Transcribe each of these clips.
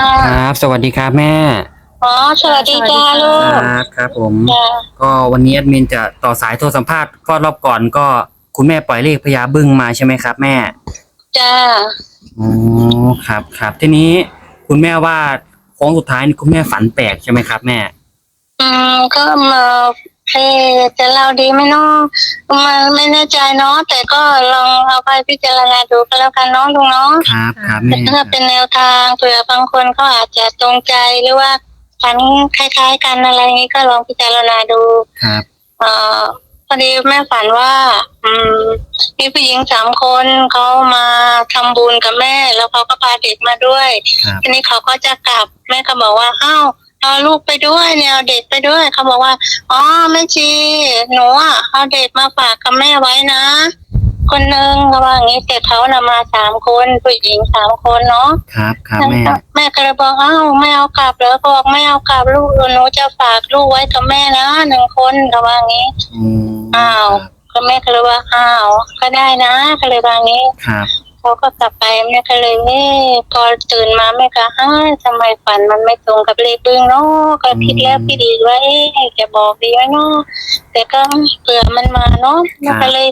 ค่ะครับ สวัสดีครับแม่ อ๋อสวัสดีจ้าลูคกรับครับผม จ้าก็วันนี้แอดมินจะต่อสายโทรสัมภาษณ์ก็รอบก่อนก็คุณแม่ปล่อยเลขพญาบึ้งมาใช่ไหมครับแม่ จ้าอ๋อ ครับครับทีนี้คุณแม่ว่าโค้งสุดท้ายนี่คุณแม่ฝันแปลกใช่ไหมครับแม่ อืมก็มา เอ๊ะจะเล่าดีไหมเนาะมันไม่แน่ใจเนาะแต่ก็ลองเอาไปพิจารณาดูก็แล้วกันเนาะลุงเนาะครับครับแต่แม่ถ้าเป็นแนวทางเผื่อบางคนก็อาจจะตรงใจหรือว่าฝันคล้ายๆกันอะไรอย่างนี้ก็ลองพิจารณาดู ครับเอ่อพอดีแม่ฝันว่า อืม มีผู้หญิงสามคนเขามาทำบุญกับแม่ แล้วเขาก็พาเด็กมาด้วย ครับทีนี้เขาก็จะกลับแม่ก็บอกว่าอ้าว เอาลูกไปด้วยเนี่ยเอาเด็กไปด้วยเขาบอกว่าอ๋อแม่ชีหนูอะเอาเด็กมาฝากกับแม่ไว้นะ คนหนึ่งเขาว่าอย่างนี้แต่เขานำมาสามคนผู้หญิงสามคนเนาะครับครับแม่แม่ก็เลยบอกอ้าวไม่เอากลับเหรอเขาบอกไม่เอากลับลูกหนูจะฝากลูกไว้กับแม่นะหนึ่งคนเขาว่าอย่างนี้อืมอ้าวก็แม่ก็เลยว่าอ้าวก็ได้นะก็เลยว่าอย่างนี้ครับ เขาก็กลับไปแม่ก็เลยเอ๊ะพอตื่นมาแม่ก็ฮ่าทำไมฝันมันไม่ตรงกับเลขบึ้งเนาะก็คิดแล้วคิดอีกว่าเอ๊ะจะบอกดีไหมเนาะแต่ก็เผื่อมันมาเนาะแม่ก็เลย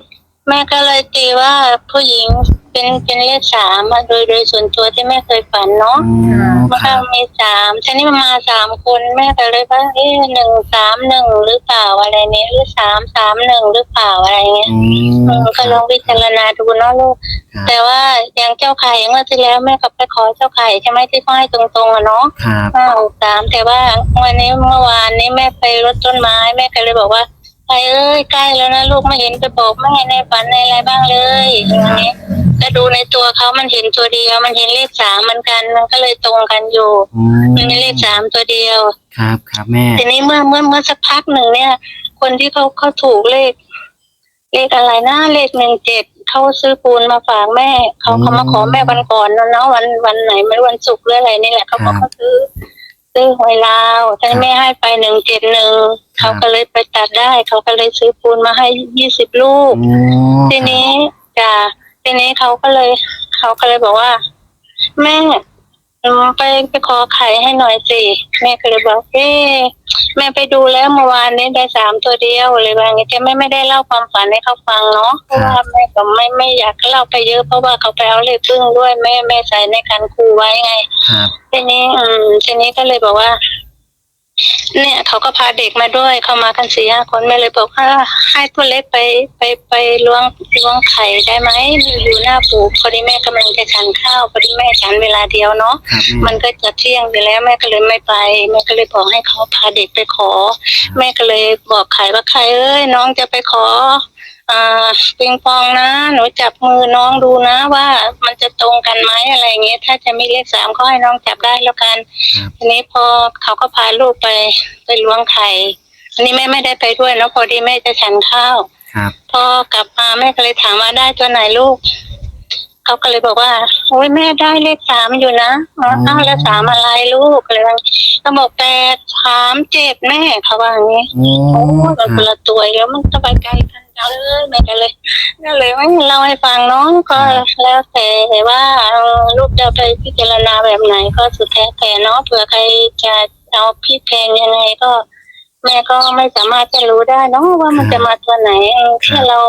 แม่ก็เลยตีว่าผู้หญิงเป็นเป็นเลขสามอะโดยโดยส่วนตัวที่แม่เคยฝันเนาะอ๋อมันคก็รับมีสามทีนี้มันมาสามคนแม่ก็เลยว่าเอ๊ะหนึ่งสามหนึ่งหรือเปล่าอะไรเนี่ยหรือสามสามหนึ่งหรือเปล่าอะไรเงี้ยอืเอมอก็ลองพิจารณาดูเนาะลูก ครับ แต่ว่าอย่างเจ้าไข่เมื่อที่แล้วแม่ก็ไปขอเจ้าไข่ใช่ไหมที่เขาให้ตรงๆอะเนาะครับ ห้าหกสามแต่ว่าวันนี้เมื่อวานนี้แม่ไปรดต้นไม้แม่ก็เลยบอกว่า ไข่เอ้ยใกล้แล้วนะลูกไม่เห็นไปบอกแม่ในฝันในอะไรบ้างเลยอย่างนี้แล้วดูในตัวเขามันเห็นตัวเดียว มันเห็นเลขสามเหมือนกันมันก็เลยตรงกันอยู่ อืมมันมีเลขสามตัวเดียว ครับครับแม่ ทีนี้เมื่อเมื่อเมื่อสักพักหนึ่งเนี่ย คนที่เขาเขาถูกเลข เลขอะไรนะเลขหนึ่งเจ็ดเขาซื้อปูนมาฝากแม่เขาเขามาขอแม่วันก่อนนะเนาะวันวันไหนไม่รู้วันศุกร์หรืออะไรนี่แหละเขาบอกเขาซื้อ ซื้อหวยลาวแต่แม่ให้ไปหนึ่งเจ็ดหนึ่งเขาก็เลยไปตัดได้ เขาก็เลยซื้อปูนมาให้ยี่สิบลูก โอ้ทีนี้จ้ะทีนี้เขาก็เลย เขาก็เลยบอกว่า แม่ อืมไปไปขอไข่ให้หน่อยสิแม่ก็เลยบอกเอ๊ะแม่ไปดูแล้วเมื่อวานนี้ได้สามตัวเดียวเลยว่าอย่างงี้แต่แม่ไม่ได้เล่าความฝันให้เขาฟังเนาะเพราะว่าแม่ก็ไม่ไม่อยากเล่าไปเยอะเพราะว่าเขาไปเอาเลขพึ่งด้วยแม่แม่ใส่ในการครูไว้ไง ครับ ทีนี้อืมทีนี้ก็เลยบอกว่า เนี่ยเขาก็พาเด็กมาด้วยเขามากันสี่ห้าคนแม่เลยบอกว่าให้ตัวเล็กไปไปไปล้วงล้วงไข่ได้ไหมอยู่หน้าปู่พอดีแม่กำลังจะฉันข้าวพอดีแม่ฉันเวลาเดียวเนาะครับมัแม่นก็จะเที่ยงไปแล้วแม่ก็เลยไม่ไป แม่ก็เลยบอกให้เขาพาเด็กไปขอ แม่ก็เลยบอกไข่ว่าใครเอ้ยน้องจะไปขอ อ่าปิงปองนะ หนูจับมือน้องดูนะว่ามันจะตรงกันไหมอะไรอย่างเงี้ย ถ้าจะมีเลขสามก็ให้น้องจับได้แล้วกัน ครับทีนี้พอเขาก็พาลูกไปไปล้วงไข่อันนี้แม่ไม่ได้ไปด้วยเนอะพอดีแม่จะฉันข้าว ครับพอกลับมาแม่ก็เลยถามว่าได้ตัวไหนลูก เขาก็เลยบอกว่าโอ้ยแม่ได้เลขสามอยู่นะอ๋ออ้าวแล้วสามอะไรลูกอะไรบางเขาบอกแปดสามเจ็ดแม่เขาว่าอย่างนี้ โอ้โอ้ยคมันรับคนละตัวอีกแล้วมันจะไปไกลกัน จังเลยแม่ก็เลยก็เลยไม่เล่าให้ฟังเน้องก็แล้วแต่ว่าเอ่อลูกจะไปพิจารณาแบบไหน ก็สุดแท้แต่เนาะเผื่อใครจะเอาพิดแพงยังไงก็ แม่ก็ไม่สามารถจะรู้ได้เนาะว่ามันจะมาตัวไหนเออแค่เรา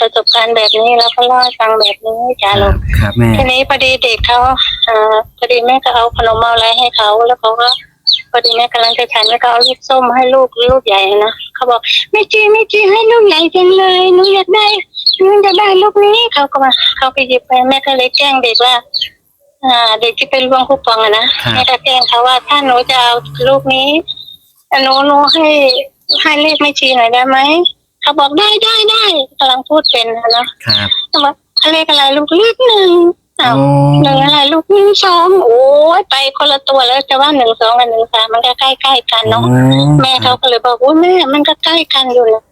ประสบการณ์แบบนี้แล้วก็เล่าให้ฟังแบบนี้จ้าคลูรับกครับแม่ทีนี้พอดีเด็กเขาเอ่อพอดีแม่ก็เอาขนมเอาอะไรให้เขาแล้วเขาก็ พอดีแม่กำลังจะฉันแล้วก็เอาลูกส้มให้ลูกลูกใหญ่นะเขาบอกไม่จีไม่จีให้ลูกใหญ่จังเลยหนูอยากได้หนูอยากได้ลูกนี้เขาก็มาเขาไปหยิบไปแม่ก็เลยแจ้งเด็กว่าอ่าเด็กที่เป็นล้วงคูปองอะนะแม่ก็แจ้งเขาว่าถ้าหนูจะเอาลูกนี้หนูหนูให้ให้เลขไม่ชีหน่อยได้ไหมเขาบอกได้ได้ได้กำลังพูดเป็นนะเนาะครับเขาบอกเลขอะไรลูกเลขหนึ่ง อ้าวโอ้หนึ่งอะไรลูกหนึ่งสองโอ้ยไปคนละตัวแล้วจะว่าหนึ่งสองกับหนึ่งสามมันก็ใกล้ๆกันเนาะแม่เขาก็เลยบอกว่าแม่มันก็ใกล้กันอยู่นะ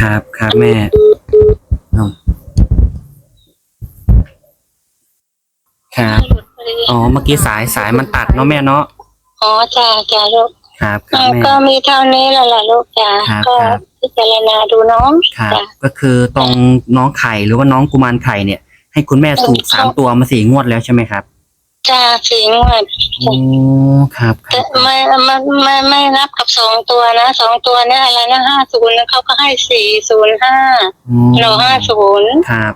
ครับครับแม่เอาครับหลุดพอดีอ๋อเมื่อกี้สายสายมันตัดเนาะแม่เนาะอ๋อจ้าจ้าลูกครับครัอ่าบแม่ ก็มีเท่านี้แหละล่ะลูกจ้าครับก็ครับ พิจารณาดูน้องครับจ้าก็คือตรงน้องไข่หรือว่าน้องกุมารไข่เนี่ย ให้คุณแม่ถูกเออสามตัวมาสี่งวดแล้วใช่ไหมครับจ้าสี่งวดโอ้ครับคแต่รับไม่ไม่ไม่ไม่นับกับสองตัวนะสองตัวเนี่ยอะไรนะห้าศูนย์เขาก็ให้สี่ศูนย์ห้าอืมเราห้าศูนย์ครับ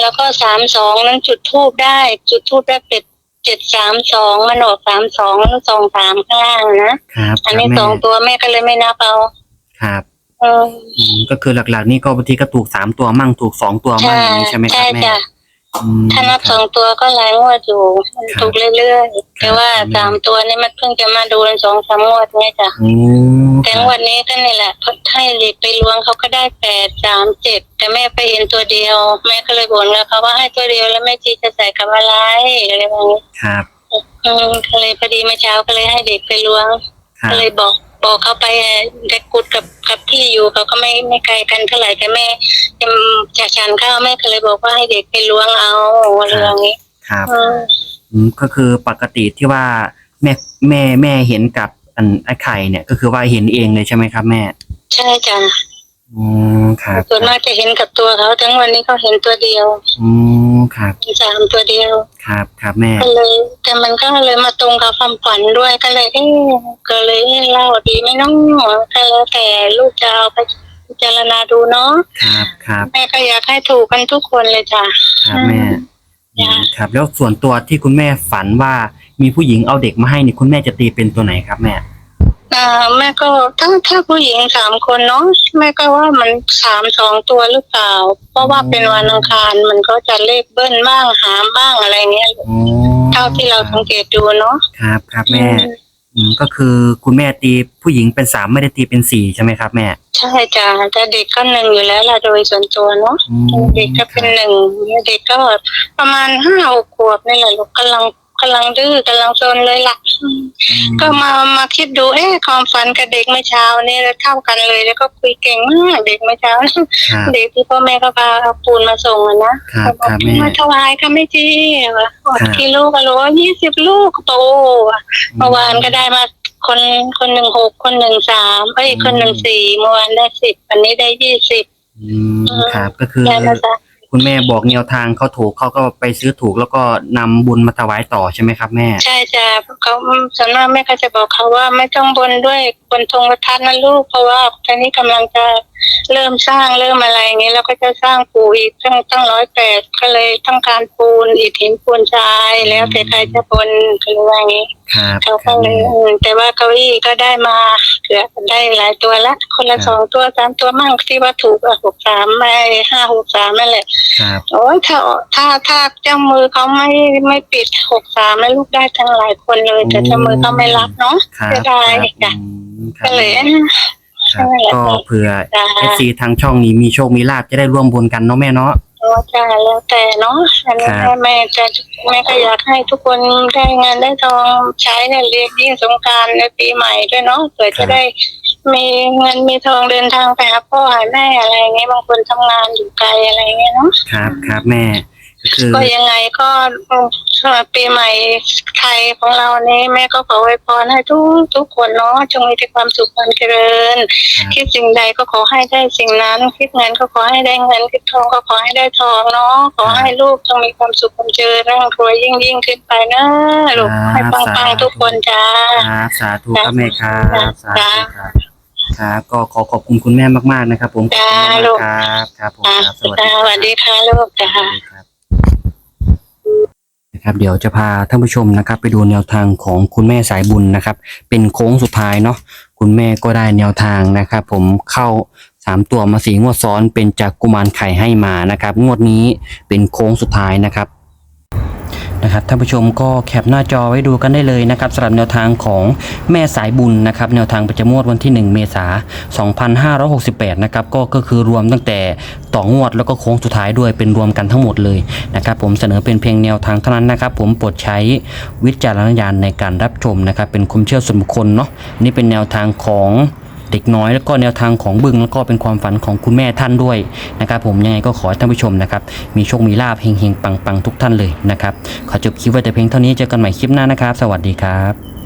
แล้วก็สามสองนั้นจุดทูบได้ จุดทูบได้เป็ดเจ็ดสามสองมันออกสามสองแล้วสองสามข้างล่างนะครับอันนี้ครับสองตัวแม่ก็เลยไม่นับเอาครับเอออืมก็คือหลักๆ นี่ก็บางทีก็ถูกสามตัวมั่งถูกสองตัวมั่งใช่อย่างนี้ใช่ไหมครัใช่บแม่จ้ะอืม ถ้านับคสรัองตัวก็หลายงวดอยู่มันครับถูกเรื่อยๆครับแต่ว่าครับสามตัวนี่มันเพิ่งจะมาดูสองสามงวดเนี่ยจ้ะโอ้แต่คงรับวดนี้ก็นี่แหละเขาให้เด็กไปล้วงเขาก็ได้แปดสามเจ็ดแต่แม่ไปเห็นตัวเดียวแม่ก็เลยบ่นแล้วเขาว่าให้ตัวเดียวแล้วแม่จีจะใส่กับอะไรอะไรแบบนี้ครับอืมก็เลยพอดีเมื่อเช้าก็เลยให้เด็กไปล้วงครัก็บเลยบอก บอกเขาไปเด็กกุดกับกับที่อยู่เขาก็ไม่ไม่ไกลกันเท่าไหร่แต่แม่ยังจะฉันข้าวแม่ก็เลยบอกว่าให้เด็กไปล้วงเอาอะไรอย่างนี้ครับอืมอืมก็คือปกติที่ว่าแม่แม่แม่เห็นกับอันไอ้ไข่เนี่ย ก็คือว่าเห็นเองเลยใช่ไหมครับ แม่ ใช่จ้ะ อืมครับส่วนมากจะเห็นกับตัวเขาทั้งวันนี้เขาเห็นตัวเดียวอืมครับสามตัวเดียว ครับครับแม่ก็เลย แต่มันก็เลยมาตรงกับความฝันด้วยก็เลยเอ๊ะก็เลยเอ๊ะเล่าดีไหม่น้องก็แล้วแต่ลูกจะเอาไปพิจารณาดูเนาะครับครับแม่ก็อยากให้ถูกกันทุกคนเลยจ้ะครับแม่จ้ะอืมครับ แล้วส่วนตัวที่คุณแม่ฝันว่ามีผู้หญิงเอาเด็กมาให้นี่คุณแม่จะตีเป็นตัวไหนครับแม่ อ่าแม่ก็ถ้าถ้าผู้หญิงสามคนเนาะแม่ก็ว่ามันสามสองตัวหรือเปล่า เพราะว่าเป็นวันอังคารมันก็จะเลขเบิ้ลบ้างหามบ้างอะไรเงี้ยอ๋อเท่าที่เราสังเกตดูเนาะครับครับแม่อืมก็คือคุณแม่ตีผู้หญิงเป็นสามไม่ได้ตีเป็นสี่ใช่ไหมครับแม่ใช่จ้ะแต่เด็กก็หนึ่งอยู่แล้วล่ะโดยส่วนตัวเนาะอืมเด็กก็เป็นหนึ่งเด็กก็ประมาณห้าหกขวบนี่แหละลูกกำลัง กำลังดื้อกำลังซนเลยล่ะอืมก็มามาคิดดูเอ๊ะความฝันกับเด็กเมื่อเช้านี่เท่ากันเลย แล้วก็คุยเก่งมากเด็กเมื่อเช้า ครับเด็กที่พ่อแม่ก็พาเอาปูนมาส่งอะนะครับครับแม่มาถวายค่ะแม่จีวะครับ Dạ. กี่ลูกก็รู้ว่ายี่สิบลูกโตอะเมื่อวานก็ได้มาคนคนหนึ่งหกคนหนึ่งสามเอ้ยคนหนึ่งสี่เมื่อวานได้สิบวันนี้ได้ยี่สิบอืมครับก็คือ ได้มาจ้ะ คุณแม่บอกแนวทางเขาถูกเขาก็ไปซื้อถูกแล้วก็นำบุญมาถวายต่อใช่ไหมครับแม่ ใช่จ้ะเขาส่วนมากแม่ก็จะบอกเขาว่าไม่ต้องบนด้วยบนธงประทัดนะลูก เพราะว่าตอนนี้กำลังจะเริ่มสร้างเริ่มอะไรอย่างนี้แล้วก็จะสร้างปูอีกตั้งตั้งร้อยแปดก็เลยต้องการปูนอิฐหินปูนทรายแล้วแต่ใครจะบนก็เลยว่าอย่างนี้ครับเขาครัก็บเลแม่ยอืมแต่ว่าเก้าอี้ก็ได้มาเกือบได้หลายตัวละ คนละครับสองตัวสามตัวมั่งที่ว่าถูกหกสามไม่ห้าหกสามนั่นแหละครับโอ้ยถ้าถ้าถ้าเจ้ามือเขาไม่ไม่ปิดหกสามแล้วลูกได้ทั้งหลายคนเลย แต่เจ้ามือเขาไม่รับเนาะครับจะได้ครับจ้ะอืมครัก็บเลย ครับนั่นแหละก็เผื่อจ้าเอฟซีทางช่องนี้มีโชคมีลาบจะได้ร่วมบุญกันเนาะแม่เนาะโอ้จ้าแล้วแต่เนาะอันนี้ครับ แม่จะแม่ก็อยากให้ทุกคนได้เงินได้ทองใช้ในเรียกยิ่งสงกรารในปีใหม่ด้วยเนาะเผื่อจะได้มีเงินมีทองเดินทางไปหาพ่อหาแม่อะไรเงี้ยบางคนทำงานอยู่ไกลอะไรเงี้ยเนาะ ครับครับแม่ก็ คือก็ยังไงก็สำหรับปีใหม่ไทยของเรานี้แม่ก็ขอไว้พรให้ทุกทุกคนเนาะจงมีแต่ความสุขความเจริญครับคิดสิ่งใดก็ขอให้ได้สิ่งนั้น คิดเงินก็ขอให้ได้เงินคิดทองก็ขอให้ได้ทองเนาะขอให้ลูกจงมีความสุขความเจริญร่ำรวยยิ่งยิ่งขึ้นไปนะลูกให้ปังๆทุกคนจ้าครับสาธุครับแม่ครับสาจ้าธุครับครับก็ขอขอบคุณคุณแม่มากๆนะครับ ผมขอบคุณจ้ามาลูกกๆครับครับผมจ้าครับสวัสดีจ้าสวัสดีค่ะลูกจ้าครับ นะครับเดี๋ยวจะพาท่านผู้ชมนะครับไปดูแนวทางของคุณแม่สายบุญนะครับ เป็นโค้งสุดท้ายเนาะคุณแม่ก็ได้แนวทางนะครับ ผมเข้าสามตัวมาสีงวดซ้อนเป็นจากกุมารไข่ให้มานะครับ งวดนี้เป็นโค้งสุดท้ายนะครับ นะครับท่านผู้ชมก็แคปหน้าจอไว้ดูกันได้เลยนะครับสำหรับแนวทางของแม่สายบุญนะครับแนวทางประจำงวดวันที่ 1 เมษายน2568นะครับก็ก็คือรวมตั้งแต่ต่องวดแล้วก็โค้งสุดท้ายด้วยเป็นรวมกันทั้งหมดเลยนะครับผมเสนอเป็นเพียงแนวทางเท่านั้นนะครับ ผมโปรดใช้วิจารณญาณในการรับชมนะครับเป็นความเชื่อส่วนบุคคลเนาะนี่เป็นแนวทางของ เด็กน้อยแล้วก็แนวทางของบึงแล้วก็เป็นความฝันของคุณแม่ท่านด้วยนะครับผมยังไงก็ขอให้ท่านผู้ชมนะครับมีโชคมีลาภเฮงๆปังๆทุกท่านเลยนะครับขอจบคลิปไว้แต่เพียงเท่านี้เจอกันใหม่คลิปหน้านะครับ สวัสดีครับ